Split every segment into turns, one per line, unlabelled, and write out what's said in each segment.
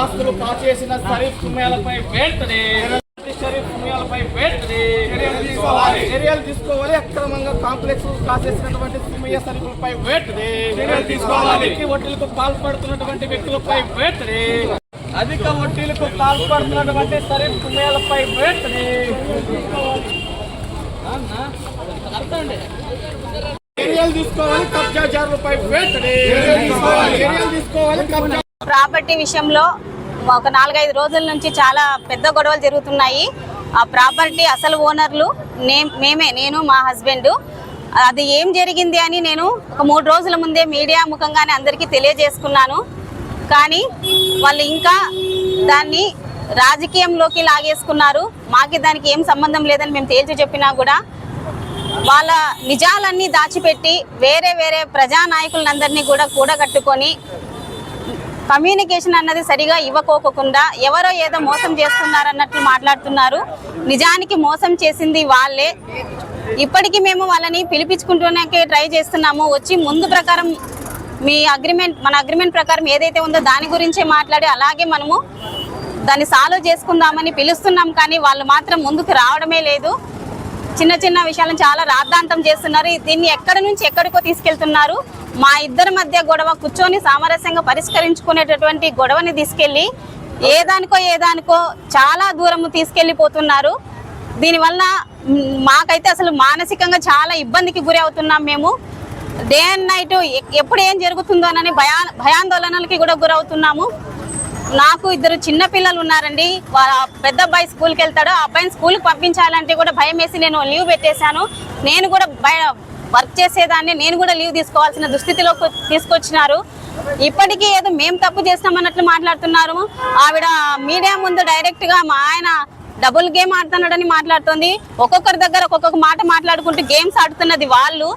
ఆస్తులు కాచేసిన షరీఫ్ సుమేలపై వెంటనే షరీఫ్ సుమేలపై వెంటనే చర్యలు తీసుకోవాలి. అక్రమంగా కాంప్లెక్స్ కాచేసినటువంటి సుమయ్య సరుకులపై వెంటనే చర్యలు తీసుకోవాలి. వడ్డీలకు పాల్పడుతున్నటువంటి వ్యక్తులపై వెంటనే అధిక వడ్డీలకు పాల్పడుతున్నటువంటి షరీఫ్ సుమేలపై వెంటనే చర్యలు తీసుకోవాలి. కబ్జాదారులపై వెంటనే చర్యలు తీసుకోవాలి. కబ్జా
ప్రాపర్టీ విషయంలో ఒక నాలుగైదు రోజుల నుంచి చాలా పెద్ద గొడవలు జరుగుతున్నాయి. ఆ ప్రాపర్టీ అసలు ఓనర్లు నే మేమే నేను మా హస్బెండ్. అది ఏం జరిగింది అని నేను ఒక మూడు రోజుల ముందే మీడియా ముఖంగానే అందరికీ తెలియజేసుకున్నాను. కానీ వాళ్ళు ఇంకా దాన్ని రాజకీయంలోకి లాగేసుకున్నారు. మాకి దానికి ఏం సంబంధం లేదని మేము తేల్చి చెప్పినా కూడా వాళ్ళ నిజాలన్నీ దాచిపెట్టి వేరే వేరే ప్రజానాయకులందరినీ కూడా కూడగట్టుకొని కమ్యూనికేషన్ అన్నది సరిగా ఇవ్వకోకుండా ఎవరో ఏదో మోసం చేస్తున్నారన్నట్లు మాట్లాడుతున్నారు. నిజానికి మోసం చేసింది వాళ్ళే. ఇప్పటికీ మేము వాళ్ళని పిలిపించుకుంటూనే ట్రై చేస్తున్నాము. వచ్చి ముందు ప్రకారం మీ అగ్రిమెంట్ మన అగ్రిమెంట్ ప్రకారం ఏదైతే ఉందో దాని గురించే మాట్లాడి అలాగే మనము దాన్ని సాల్వ్ చేసుకుందామని పిలుస్తున్నాం. కానీ వాళ్ళు మాత్రం ముందుకు రావడమే లేదు. చిన్న చిన్న విషయాలను చాలా రాద్ధాంతం చేస్తున్నారు. దీన్ని ఎక్కడి నుంచి ఎక్కడికో తీసుకెళ్తున్నారు. మా ఇద్దరి మధ్య గొడవ కూర్చొని సామరస్యంగా పరిష్కరించుకునేటటువంటి గొడవని తీసుకెళ్ళి ఏదానికో ఏదానికో చాలా దూరము తీసుకెళ్ళిపోతున్నారు దీనివల్ల మాకైతే అసలు మానసికంగా చాలా ఇబ్బందికి గురి అవుతున్నాం మేము. డే అండ్ నైట్ ఎప్పుడు ఏం జరుగుతుందోనని భయా భయాందోళనలకి కూడా గురవుతున్నాము. నాకు ఇద్దరు చిన్న పిల్లలు ఉన్నారండి. వాళ్ళ పెద్ద అబ్బాయి స్కూల్కి వెళ్తాడు. ఆ అబ్బాయిని స్కూల్కి పంపించాలంటే కూడా భయం వేసి నేను లీవ్ పెట్టేశాను. నేను కూడా భయ వర్క్ చేసేదాన్ని నేను కూడా లీవ్ తీసుకోవాల్సిన దుస్థితిలోకి తీసుకొచ్చినారు. ఇప్పటికీ ఏదో మేము తప్పు చేస్తామన్నట్లు మాట్లాడుతున్నారు. ఆవిడ మీడియా ముందు డైరెక్ట్గా మా ఆయన డబుల్ గేమ్ ఆడుతున్నాడని మాట్లాడుతుంది. ఒక్కొక్కరి దగ్గర ఒక్కొక్క మాట మాట్లాడుకుంటూ గేమ్స్ ఆడుతున్నది వాళ్ళు.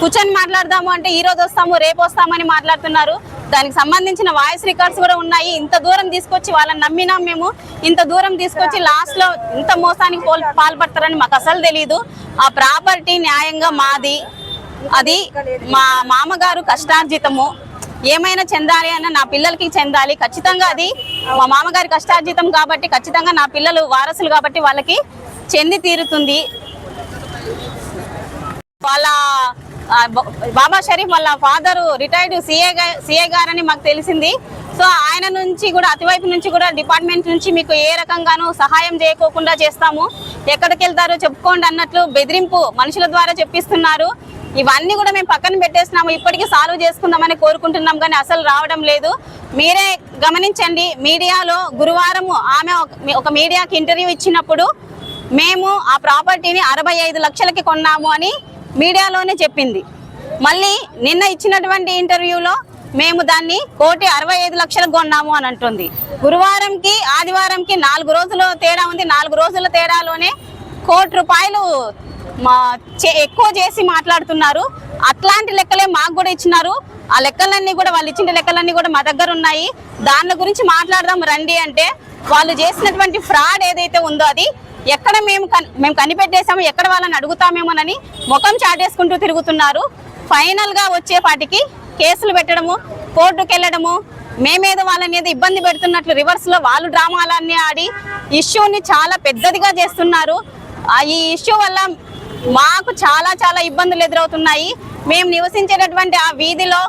కూర్చొని మాట్లాడదాము అంటే ఈ రోజు వస్తాము రేపు వస్తామని మాట్లాడుతున్నారు. దానికి సంబంధించిన వాయిస్ రికార్డ్స్ కూడా ఉన్నాయి. ఇంత దూరం తీసుకొచ్చి వాళ్ళని నమ్మినాం మేము ఇంత దూరం తీసుకొచ్చి లాస్ట్లో ఇంత మోసానికి పోల్- పాల్పడతారని మాకు అసలు తెలియదు ఆ ప్రాపర్టీ న్యాయంగా మాది. అది మా మామగారు కష్టార్జితము. ఏమైనా చెందాలి అన్న నా పిల్లలకి చెందాలి. ఖచ్చితంగా అది మా మామగారి కష్టార్జితం కాబట్టి ఖచ్చితంగా నా పిల్లలు వారసులు కాబట్టి వాళ్ళకి చెంది తీరుతుంది. వాళ్ళ బాబా షరీఫ్ వాళ్ళ ఫాదర్ రిటైర్డ్ సిఏ సిఏ గారని మాకు తెలిసింది. సో ఆయన నుంచి కూడా అటువైపు నుంచి కూడా డిపార్ట్మెంట్ నుంచి మీకు ఏ రకంగానూ సహాయం చేయకోకుండా చేస్తాము. ఎక్కడికి వెళ్తారో చెప్పుకోండి అన్నట్లు బెదిరింపు మనుషుల ద్వారా చెప్పిస్తున్నారు. ఇవన్నీ కూడా మేము పక్కన పెట్టేసినాము ఇప్పటికీ సాల్వ్ చేసుకుందామని కోరుకుంటున్నాం కానీ అసలు రావడం లేదు. మీరే గమనించండి మీడియాలో గురువారము ఆమె ఒక- ఒక మీడియాకి ఇంటర్వ్యూ ఇచ్చినప్పుడు మేము ఆ ప్రాపర్టీని అరవై ఐదు లక్షలకి కొన్నాము అని మీడియాలోనే చెప్పింది. మళ్ళీ నిన్న ఇచ్చినటువంటి ఇంటర్వ్యూలో మేము దాన్ని కోటి అరవై ఐదు లక్షలకు కొన్నాము అని అంటుంది. గురువారంకి ఆదివారంకి నాలుగు రోజుల తేడా ఉంది. నాలుగు రోజుల తేడాలోనే కోటి రూపాయలు మా చే- ఎక్కువ చేసి మాట్లాడుతున్నారు. అట్లాంటి లెక్కలే మాకు కూడా ఇచ్చినారు. ఆ లెక్కలన్నీ కూడా వాళ్ళు ఇచ్చిన లెక్కలన్నీ కూడా మా దగ్గర ఉన్నాయి. దాని గురించి మాట్లాడదాం రండి అంటే వాళ్ళు చేసినటువంటి ఫ్రాడ్ ఏదైతే ఉందో అది ఎక్కడ మేము కన్- మేము కనిపెట్టేసాము ఎక్కడ వాళ్ళని అడుగుతామేమోనని ముఖం చాటేసుకుంటూ తిరుగుతున్నారు. ఫైనల్గా వచ్చేపాటికి కేసులు పెట్టడము కోర్టుకు వెళ్ళడము మేమేదో వాళ్ళని ఏదో ఇబ్బంది పెడుతున్నట్లు రివర్స్లో వాళ్ళు డ్రామాలన్నీ ఆడి ఇష్యూని చాలా పెద్దదిగా చేస్తున్నారు. ఈ ఇష్యూ వల్ల మాకు చాలా చాలా ఇబ్బందులు ఎదురవుతున్నాయి. మేము నివసించేటటువంటి ఆ వీధిలో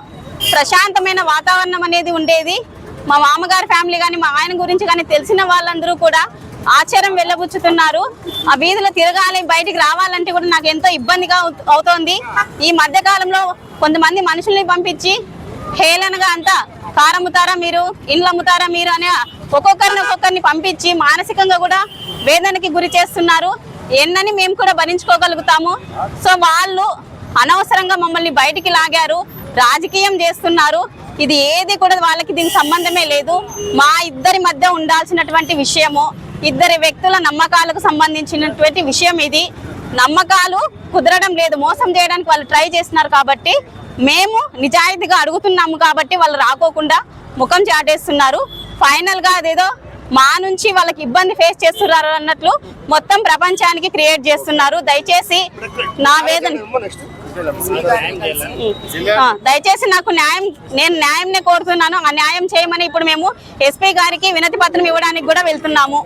ప్రశాంతమైన వాతావరణం అనేది ఉండేది. మా మామగారి ఫ్యామిలీ కానీ మా ఆయన గురించి కానీ తెలిసిన వాళ్ళందరూ కూడా ఆచారం వెళ్ళబుచ్చుతున్నారు. ఆ వీధిలో తిరగాలి బయటికి రావాలంటే కూడా నాకు ఎంతో ఇబ్బందిగా అవుతోంది. ఈ మధ్య కాలంలో కొంతమంది మనుషుల్ని పంపించి హేళనగా అంతా కారమ్ముతారా మీరు? ఇండ్లు అమ్ముతారా మీరు? అనే ఒక్కొక్కరిని ఒక్కొక్కరిని పంపించి మానసికంగా కూడా వేదనకి గురి చేస్తున్నారు. ఎన్నని మేము కూడా భరించుకోగలుగుతాము. సో వాళ్ళు అనవసరంగా మమ్మల్ని బయటికి లాగారు రాజకీయం చేస్తున్నారు. ఇది ఏది కూడా వాళ్ళకి దీనికి సంబంధమే లేదు. మా ఇద్దరి మధ్య ఉండాల్సినటువంటి విషయము ఇద్దరి వ్యక్తుల నమ్మకాలకు సంబంధించినటువంటి విషయం ఇది. నమ్మకాలు కుదరడం లేదు మోసం చేయడానికి వాళ్ళు ట్రై చేస్తున్నారు కాబట్టి మేము నిజాయితీగా అడుగుతున్నాము కాబట్టి వాళ్ళు రాకోకుండా ముఖం చాటేస్తున్నారు. ఫైనల్గా అదేదో మా నుంచి వాళ్ళకి ఇబ్బంది ఫేస్ చేస్తున్నారు అన్నట్లు మొత్తం ప్రపంచానికి క్రియేట్ చేస్తున్నారు. దయచేసి నా వేదన దయచేసి నాకు న్యాయం నేను న్యాయంనే కోరుతున్నాను. ఆ న్యాయం చేయమని ఇప్పుడు మేము ఎస్పీ గారికి వినతి పత్రం ఇవ్వడానికి కూడా వెళ్తున్నాము.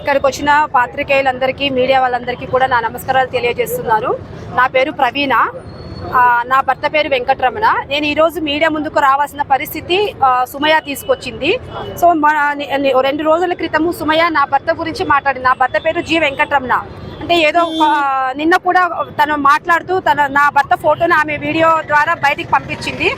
ఇక్కడికి వచ్చిన పాత్రికేయులందరికీ మీడియా వాళ్ళందరికీ కూడా నా నమస్కారాలు తెలియజేస్తున్నాను నా పేరు ప్రవీణ. నా భర్త పేరు వెంకటరమణ. నేను ఈరోజు మీడియా ముందుకు రావాల్సిన పరిస్థితి సుమయ తీసుకొచ్చింది. సో మన రెండు రోజుల క్రితము సుమయ నా భర్త గురించి మాట్లాడింది. నా భర్త పేరు జి వెంకటరమణ. అంటే ఏదో నిన్న కూడా తను మాట్లాడుతూ తన నా భర్త ఫోటోని ఆమె వీడియో ద్వారా బయటికి పంపించింది.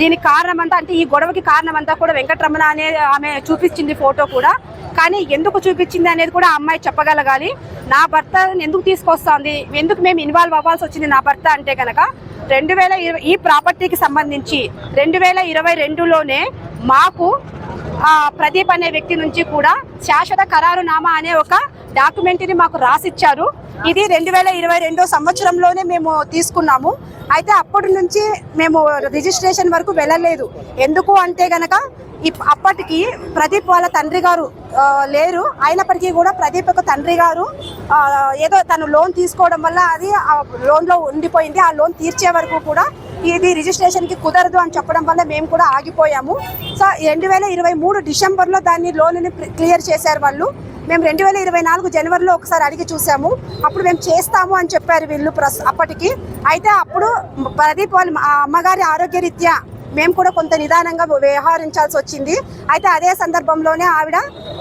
దీనికి కారణం అంతా అంటే ఈ గొడవకి కారణం అంతా కూడా వెంకటరమణ అనే ఆమె చూపించింది ఫోటో కూడా. కానీ ఎందుకు చూపించింది అనేది కూడా ఆ అమ్మాయి చెప్పగలగాలి. నా భర్త ఎందుకు తీసుకొస్తుంది? ఎందుకు మేము ఇన్వాల్వ్ అవ్వాల్సి వచ్చింది నా భర్త అంటే కనుక రెండు వేల ఇరవై ఈ ప్రాపర్టీకి సంబంధించి రెండు వేల ఇరవై రెండులోనే మాకు ప్రదీప్ అనే వ్యక్తి నుంచి కూడా శాశ్వత ఖరారునామా అనే ఒక డాక్యుమెంట్ని మాకు రాసిచ్చారు. ఇది రెండు వేల ఇరవై రెండో సంవత్సరంలోనే మేము తీసుకున్నాము. అయితే అప్పటి నుంచి మేము రిజిస్ట్రేషన్ వరకు వెళ్ళలేదు. ఎందుకు అంటే గనక అప్పటికి ప్రదీప్ వాళ్ళ తండ్రి గారు లేరు. అయినప్పటికీ కూడా ప్రదీప్ యొక్క తండ్రి గారు ఏదో తను లోన్ తీసుకోవడం వల్ల అది ఆ లోన్లో ఉండిపోయింది. ఆ లోన్ తీర్చే వరకు కూడా ఇది రిజిస్ట్రేషన్కి కుదరదు అని చెప్పడం వల్ల మేము కూడా ఆగిపోయాము. సో రెండు వేల ఇరవై మూడు డిసెంబర్లో దాన్ని లోన్ని క్లియర్ చేశారు వాళ్ళు. మేము రెండు వేల ఇరవై నాలుగు జనవరిలో ఒకసారి అడిగి చూసాము. అప్పుడు మేము చేస్తాము అని చెప్పారు వీళ్ళు ప్రస్ అప్పటికి. అయితే అప్పుడు ప్రదీప్ వాళ్ళ అమ్మగారి ఆరోగ్యరీత్యా మేము కూడా కొంత నిదానంగా వ్యవహరించాల్సి వచ్చింది. అయితే అదే సందర్భంలోనే ఆవిడ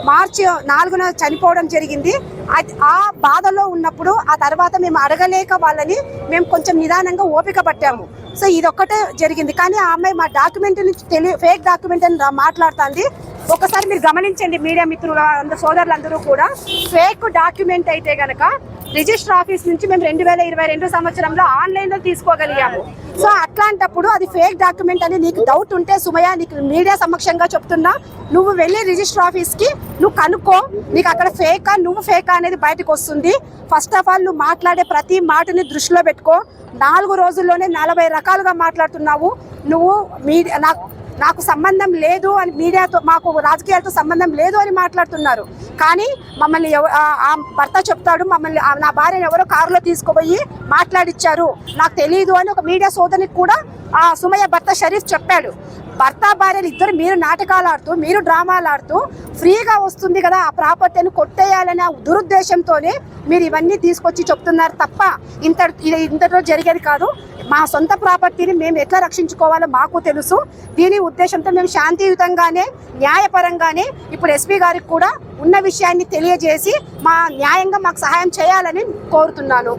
మార్చి నాలుగున చనిపోవడం జరిగింది. అది- ఆ బాధలో ఉన్నప్పుడు ఆ తర్వాత మేము అడగలేక వాళ్ళని మేము కొంచెం నిదానంగా ఓపిక పట్టాము. సో ఇదొక్కటే జరిగింది. కానీ ఆ అమ్మాయి మా డాక్యుమెంట్ నుంచి తెలియ ఫేక్ డాక్యుమెంట్ అని మాట్లాడుతుంది. ఒకసారి మీరు గమనించండి మీడియా మిత్రులు అందరు సోదరులందరూ కూడా. ఫేక్ డాక్యుమెంట్ అయితే గనక రిజిస్టర్ ఆఫీస్ నుంచి మేము రెండు వేల ఇరవై రెండు సంవత్సరంలో ఆన్లైన్లో తీసుకోగలిగాము. సో అట్లాంటప్పుడు అది ఫేక్ డాక్యుమెంట్ అని నీకు డౌట్ ఉంటే సుమయ నీకు మీడియా సమక్షంగా చెప్తున్నా నువ్వు వెళ్ళి రిజిస్టర్ ఆఫీస్కి నువ్వు కనుక్కో నీకు అక్కడ ఫేకా నువ్వు ఫేకా అనేది బయటకు వస్తుంది. ఫస్ట్ ఆఫ్ ఆల్ నువ్వు మాట్లాడే ప్రతి మాటని దృష్టిలో పెట్టుకో. నాలుగు రోజుల్లోనే నలభై రకాలుగా మాట్లాడుతున్నావు. నువ్వు మీడియా నాకు నాకు సంబంధం లేదు అని మీడియాతో మాకు రాజకీయాలతో సంబంధం లేదు అని మాట్లాడుతున్నారు. కానీ మమ్మల్ని ఎవ- ఆ భర్త చెప్తాడు మమ్మల్ని నా భార్యను ఎవరో కారులో తీసుకుపోయి మాట్లాడిచ్చారు. నాకు తెలియదు అని ఒక మీడియా సోదరికి కూడా ఆ సుమయ్య భర్త షరీఫ్ చెప్పాడు. భర్త భార్యలు ఇద్దరు మీరు నాటకాలు ఆడుతూ మీరు డ్రామాలు ఆడుతూ ఫ్రీగా వస్తుంది కదా ఆ ప్రాపర్టీని కొట్టేయాలనే ఆ దురుద్దేశంతోనే మీరు ఇవన్నీ తీసుకొచ్చి చెప్తున్నారు తప్ప ఇంత ఇది ఇంతలో జరిగేది కాదు. మా సొంత ప్రాపర్టీని మేము ఎట్లా రక్షించుకోవాలో మాకు తెలుసు. దీని ఉద్దేశంతో మేము శాంతియుతంగానే న్యాయపరంగానే ఇప్పుడు ఎస్పీ గారికి కూడా ఉన్న విషయాన్ని తెలియజేసి మా న్యాయంగా మాకు సహాయం చేయాలని కోరుతున్నాను.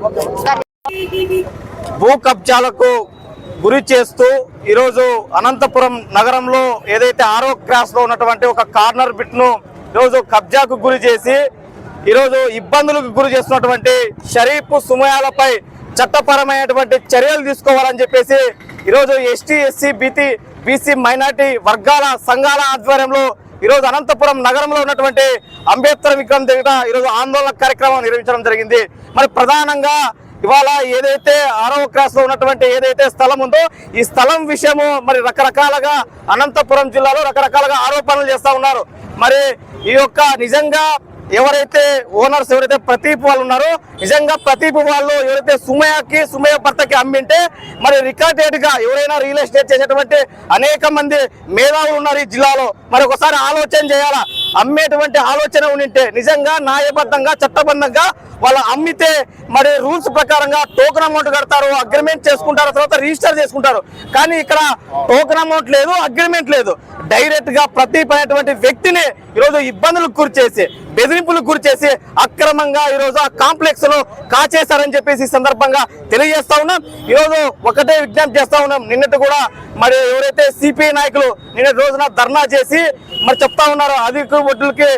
భూ కబ్జాలకు గురి చేస్తూ ఈరోజు అనంతపురం నగరంలో ఏదైతే ఆరో క్రాస్లో ఉన్నటువంటి ఒక కార్నర్ బిట్ను ఈరోజు కబ్జాకు గురి చేసి ఈరోజు ఇబ్బందులకు గురి చేస్తున్నటువంటి షరీఫ్ సుమయాలపై చట్టపరమైనటువంటి చర్యలు తీసుకోవాలని చెప్పేసి ఈరోజు ST SC BT BC minority వర్గాల సంఘాల ఆధ్వర్యంలో ఈరోజు అనంతపురం నగరంలో ఉన్నటువంటి అంబేద్కర్ విగ్రహం దగ్గర ఈరోజు ఆందోళన కార్యక్రమం నిర్వహించడం జరిగింది. మరి ప్రధానంగా ఇవాళ ఏదైతే ఆరవ క్లాస్లో ఉన్నటువంటి ఏదైతే స్థలం ఉందో ఈ స్థలం విషయము మరి రకరకాలుగా అనంతపురం జిల్లాలో రకరకాలుగా ఆరోపణలు చేస్తూ ఉన్నారు. మరి ఈ యొక్క నిజంగా ఎవరైతే ఓనర్స్ ఎవరైతే ప్రతీప్ వాళ్ళు ఉన్నారో నిజంగా ప్రతీప్ వాళ్ళు ఎవరైతే సుమయకి సుమయ భర్తకి అమ్మింటే మరి రికార్డ్ రేటుగా ఎవరైనా రియల్ ఎస్టేట్ చేసేటువంటి అనేక మంది మేధావులు ఉన్నారు ఈ జిల్లాలో. మరి ఒకసారి ఆలోచన చేయాలా? అమ్మేటువంటి ఆలోచన ఉండింటే నిజంగా న్యాయబద్ధంగా చట్టబద్ధంగా వాళ్ళు అమ్మితే మరి రూల్స్ ప్రకారంగా టోకన్ అమౌంట్ కడతారు అగ్రిమెంట్ చేసుకుంటారు తర్వాత రిజిస్టర్ చేసుకుంటారు. కానీ ఇక్కడ టోకన్ అమౌంట్ లేదు అగ్రిమెంట్ లేదు. డైరెక్ట్గా ప్రతీప్ అనేటువంటి వ్యక్తిని ఈరోజు ఇబ్బందులకు గురి చేసి బెదిరింపులకు గురి చేసి అక్రమంగా ఈరోజు ఆ కాంప్లెక్స్లో కాచేశారని చెప్పేసి ఈ సందర్భంగా తెలియజేస్తా ఉన్నాం. ఈరోజు ఒకటే విజ్ఞప్తి చేస్తా ఉన్నాం. నిన్నటి కూడా మరి ఎవరైతే సిపిఐ నాయకులు నిన్నటి రోజున ధర్నా చేసి మరి చెప్తా ఉన్నారు అధిక ఒడ్డులకి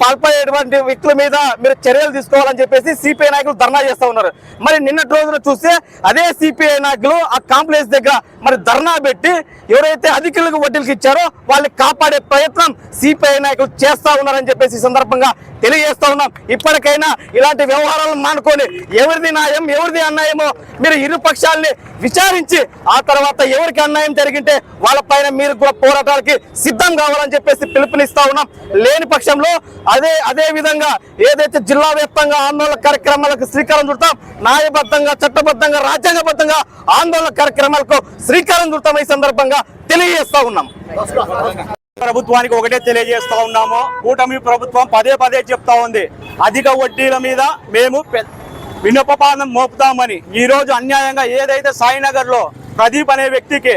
పాల్పడేటువంటి వ్యక్తుల మీద మీరు చర్యలు తీసుకోవాలని చెప్పేసి సిపిఐ నాయకులు ధర్నా చేస్తా ఉన్నారు. మరి నిన్నటి రోజున చూస్తే అదే సిపిఐ నాయకులు ఆ కాంప్లెక్స్ దగ్గర మరి ధర్నా పెట్టి ఎవరైతే అధికారులకు వడ్డీలకు ఇచ్చారో వాళ్ళని కాపాడే ప్రయత్నం సిపిఐ నాయకులు చేస్తా ఉన్నారని చెప్పేసి సందర్భంగా తెలియజేస్తా ఉన్నాం. ఇప్పటికైనా ఇలాంటి వ్యవహారాలను మానుకొని ఎవరిది న్యాయం ఎవరిది అన్యాయమో మీరు ఇరు పక్షాలని విచారించి ఆ తర్వాత ఎవరికి అన్యాయం జరిగింటే వాళ్ళ పైన మీరు కూడా పోరాటాలకి సిద్ధం కావాలని చెప్పేసి పిలుపునిస్తా ఉన్నాం. లేని పక్షంలో అదే అదే విధంగా ఏదైతే జిల్లా వ్యాప్తంగా ఆందోళన కార్యక్రమాలకు శ్రీకారం చుడతాం న్యాయబద్ధంగా చట్టబద్ధంగా రాజ్యాంగబద్ధంగా ఆందోళన కార్యక్రమాలకు శ్రీకారం చుడతాం ఈ సందర్భంగా తెలియజేస్తా ఉన్నాం.
ప్రభుత్వానికి ఒకటే తెలియజేస్తా ఉన్నాము. కూటమి ప్రభుత్వం పదే పదే చెప్తా ఉంది. అధిక వడ్డీల మీద మేము వినోపపాదం విన్నపపాదం మోపుతామని ఈ రోజు అన్యాయంగా ఏదైతే సాయినగర్లో ప్రదీప్ అనే వ్యక్తికి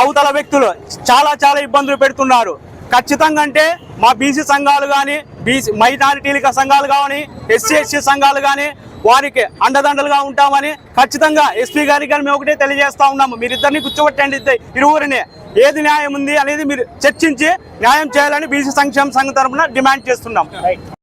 అవతల వ్యక్తులు చాలా చాలా ఇబ్బందులు పెడుతున్నారు. ఖచ్చితంగా అంటే మా బీసీ సంఘాలు కానీ బీసీ మైనారిటీల సంఘాలు కానీ ఎస్సీ ఎస్సీ సంఘాలు కానీ వారికి అండదండలుగా ఉంటామని ఖచ్చితంగా ఎస్పీ గారికి కానీ మేము ఒకటే తెలియజేస్తా ఉన్నాము. మీరిద్దరిని కూర్చోబెట్టండి ఇరువురిని. ఏది న్యాయం ఉంది అనేది మీరు చర్చించి న్యాయం చేయాలని బీసీ సంక్షేమ సంఘం తరఫున డిమాండ్ చేస్తున్నాం.